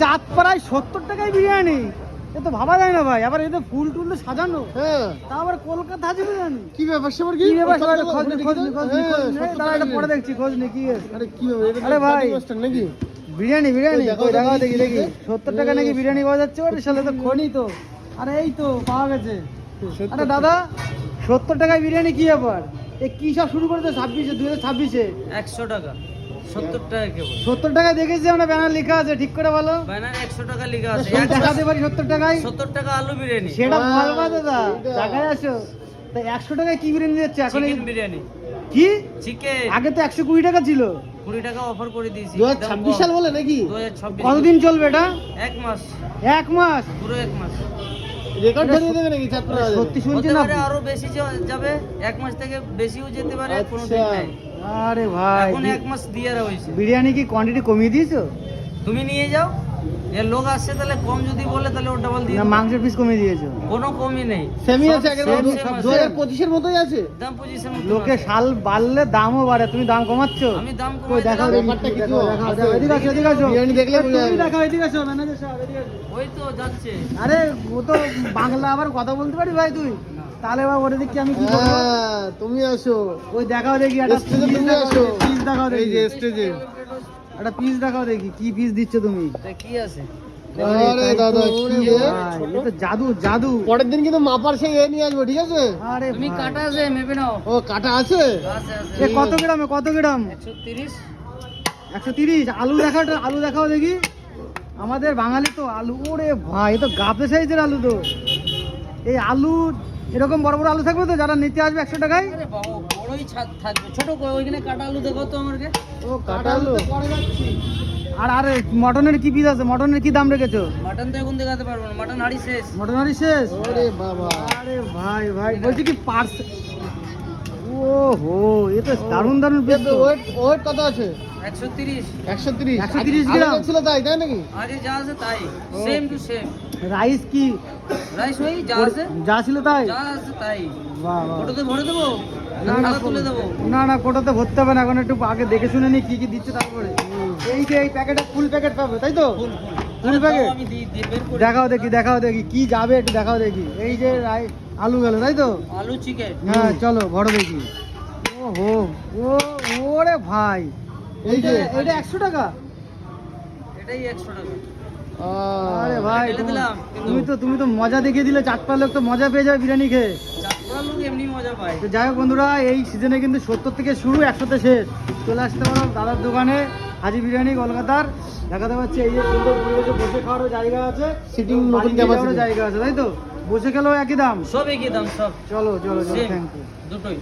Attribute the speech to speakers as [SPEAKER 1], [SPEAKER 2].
[SPEAKER 1] চাঁদ পাড়ায় সত্তর টাকায় বিরিয়ানি। এ তো ভাবা যায় না ভাই আবার এতে ফুল টুল সাজানো।
[SPEAKER 2] হ্যাঁ।
[SPEAKER 1] তা আবার কলকাতা আছে বিরিয়ানি।
[SPEAKER 2] কি ব্যাপার সেবার কি?
[SPEAKER 1] ব্যাপার
[SPEAKER 2] কত
[SPEAKER 1] খোঁজ নি খোঁজ নি খোঁজ নি খোঁজ নি।
[SPEAKER 2] হ্যাঁ,
[SPEAKER 1] দাঁড়া এটা পরে দেখছি খোঁজ নি কি
[SPEAKER 2] আরে কি ব্যাপার
[SPEAKER 1] আরে ভাই।
[SPEAKER 2] নাকি?
[SPEAKER 1] বিরিয়ানি বিরিয়ানি।
[SPEAKER 2] দেখাও দেখি,
[SPEAKER 1] দেখি? সত্তর টাকা নাকি বিরিয়ানি পাওয়া যাচ্ছে ওরে তো খনি তো। আরে এই তো পাওয়া গেছে। আরে দাদা সত্তর টাকায় বিরিয়ানি কি ব্যাপার? এ কি সব শুরু করেছে ছাব্বিশে দুই হাজার ছাব্বিশে?
[SPEAKER 3] একশো টাকা। টাকা কেবল?
[SPEAKER 1] সত্তর টাকা দেখেছি আমরা ব্যানার লেখা আছে ঠিক করে বলো।
[SPEAKER 3] ব্যানার একশো টাকা লেখা আছে।
[SPEAKER 1] দেখাতে পারি সত্তর টাকায়?
[SPEAKER 3] সত্তর টাকা আলু বিরিয়ানি।
[SPEAKER 1] সেটা বলবা দাদা। টাকায় আসো। তা একশো টাকায় কি বিরিয়ানি দিচ্ছে এখন?
[SPEAKER 3] চিকেন বিরিয়ানি।
[SPEAKER 1] কি?
[SPEAKER 3] চিকেন
[SPEAKER 1] আগে তো একশো কুড়ি টাকা ছিল।
[SPEAKER 3] কুড়ি টাকা অফার করে দিয়েছি।
[SPEAKER 2] দু হাজার ছাব্বিশ সাল বলে নাকি?
[SPEAKER 3] দু হাজার ছাব্বিশ।
[SPEAKER 1] কতদিন চলবে এটা?
[SPEAKER 3] এক মাস।
[SPEAKER 1] এক মাস?
[SPEAKER 3] পুরো এক মাস।
[SPEAKER 2] রেকর্ড ধরিয়ে দেবে নাকি চাঁদপুর
[SPEAKER 1] সত্যি শুনছি না।
[SPEAKER 3] আরও বেশি যাবে। এক মাস থেকে বেশিও যেতে পারে কোনো
[SPEAKER 2] আচ্ছা।
[SPEAKER 3] ঠিক নাই।
[SPEAKER 1] আরে ভাই
[SPEAKER 3] এখন এক মাস দিয়ে রয়েছে।
[SPEAKER 1] বিরিয়ানি কি কোয়ান্টিটি কমিয়ে দিয়েছ?
[SPEAKER 3] তুমি নিয়ে যাও এর লোক আসছে তাহলে কম যদি বলে তাহলে ওর ডাবল দিয়ে
[SPEAKER 1] না মাংসের পিস কমিয়ে দিয়েছ।
[SPEAKER 3] কোনো কমই নেই।
[SPEAKER 2] সেমি আছে আগের
[SPEAKER 3] same,
[SPEAKER 2] মতো
[SPEAKER 3] same
[SPEAKER 2] দু
[SPEAKER 3] আছে।
[SPEAKER 2] হাজার পঁচিশের মতোই আছে।
[SPEAKER 3] দাম পজিশন
[SPEAKER 1] লোকে শাল বাড়লে দামও বাড়ে তুমি দাম কমাচ্ছ?
[SPEAKER 3] আমি দাম
[SPEAKER 1] কই দেখাও
[SPEAKER 2] ব্যাপারটা কি তো?
[SPEAKER 1] দেখাও, এদিকে আসো, এদিকে আসো।
[SPEAKER 2] বিরিয়ানি দেখলে
[SPEAKER 1] তুমি। দেখাও, এদিকে আসো, ম্যানেজার সাহেব, এদিকে আসো।
[SPEAKER 3] ওই তো যাচ্ছে।
[SPEAKER 1] আরে ও তো বাংলা আবার কথা বলতে পারি ভাই তুই? তাহলে বা ওরে দেখি আমি কি করব?
[SPEAKER 2] হ্যাঁ তুমি আসো।
[SPEAKER 1] ওই দেখাও দেখি একটা
[SPEAKER 2] স্টেজে তুমি
[SPEAKER 1] দেখাও
[SPEAKER 2] আসো।
[SPEAKER 1] পিস দেখাও
[SPEAKER 2] এই যে স্টেজে
[SPEAKER 1] একটা পিস দেখাও দেখি কি পিস দিচ্ছ তুমি?
[SPEAKER 3] তা কি আছে?
[SPEAKER 2] আরে দাদা কি
[SPEAKER 1] জাদু জাদু।
[SPEAKER 2] পরের দিন কিন্তু মাপার সেই এ নিয়ে আসব ঠিক আছে?
[SPEAKER 1] আরে
[SPEAKER 3] তুমি। কাটা আছে মেপে নাও।
[SPEAKER 2] ও কাটা আছে?
[SPEAKER 3] আছে আছে।
[SPEAKER 1] কত গ্রামে কত গ্রাম?
[SPEAKER 3] একশো তিরিশ।
[SPEAKER 1] একশো তিরিশ? আলু দেখাও আলু দেখাও দেখি। আমাদের বাঙালি তো আলু ওরে ভাই এ তো গাপে সাইজের আলু তো। এই আলু এরকম বড় বড় আলু থাকবে তো? যারা নিতে আসবে একশো টাকায়?
[SPEAKER 3] আরে বাবা বড়ই ছাদ থাকবে। ছোট ওইখানে কাটা আলু দেখো তো আমাকে।
[SPEAKER 1] ও
[SPEAKER 2] কাটা আলু?
[SPEAKER 1] আর আর মটনের কি পিস আছে? মটনের কি দাম রেখেছো?
[SPEAKER 3] মাটন তো এখন দেখাতে পারব না। মাটন হাড়ি শেষ।
[SPEAKER 1] মটন হাড়ি শেষ?
[SPEAKER 2] ওরে বাবা।
[SPEAKER 1] আরে ভাই ভাই বলছি কি পার্স ও হো এ তো দারুণ দারুণ পিস তো।
[SPEAKER 2] ওয়েট ওয়েট কত আছে?
[SPEAKER 3] একশো তিরিশ।
[SPEAKER 2] একশো তিরিশ।
[SPEAKER 1] 130 গ্রাম।
[SPEAKER 2] ছিল তাই তাই নাকি?
[SPEAKER 3] আগে যা আছে তাই। সেম টু সেম
[SPEAKER 1] রাইস কি?
[SPEAKER 3] রাইস ওই যা আছে।
[SPEAKER 1] যা ছিল তাই?
[SPEAKER 3] যা আছে তাই।
[SPEAKER 1] বাহ বাহ।
[SPEAKER 3] ওটাতে ভরে দেবো?
[SPEAKER 1] না
[SPEAKER 3] না
[SPEAKER 1] না
[SPEAKER 3] তুলে দেবো।
[SPEAKER 1] না না কোটাতে ভরতে হবে না এখন একটু আগে দেখে শুনে নি কি কি দিচ্ছে তারপরে। এই যে এই প্যাকেটে ফুল প্যাকেট পাবে তাই তো?
[SPEAKER 3] Full
[SPEAKER 1] full. প্যাকেট? দেখাও দেখি দেখাও দেখি কি যাবে একটু দেখাও দেখি। এই যে রাই- আলু গেল তাই তো?
[SPEAKER 3] আলু চিকেন
[SPEAKER 1] হ্যাঁ চলো বড় দেখি। ও হো ও ওরে ভাই।
[SPEAKER 2] এই যে
[SPEAKER 1] এটা একশো টাকা?
[SPEAKER 3] এটাই একশো টাকা।
[SPEAKER 1] আরে ভাই তুমি-
[SPEAKER 3] দিলাম,
[SPEAKER 1] তুমি তো তুমি তো মজা দেখিয়ে দিলে চারটা লোক তো মজা পেয়ে যাবে বিরিয়ানি খেয়ে।
[SPEAKER 3] চাঁদপুরা লোক এমনি মজা পায়।
[SPEAKER 1] তো যাই হোক বন্ধুরা এই সিজনে কিন্তু সত্তর থেকে শুরু একশোতে শেষ। চলে আসতে পারো দাদার দোকানে হাজি বিরিয়ানি কলকাতার। দেখাতে পাচ্ছি এই যে সুন্দর পরিবেশে বসে খাওয়ারও জায়গা আছে। নিয়ে জায়গা আছে তাই তো? বসে গেল একই দাম?
[SPEAKER 3] সব একই দাম সব।
[SPEAKER 1] চলো চলো চলো থ্যাংক ইউ
[SPEAKER 3] দুটোই।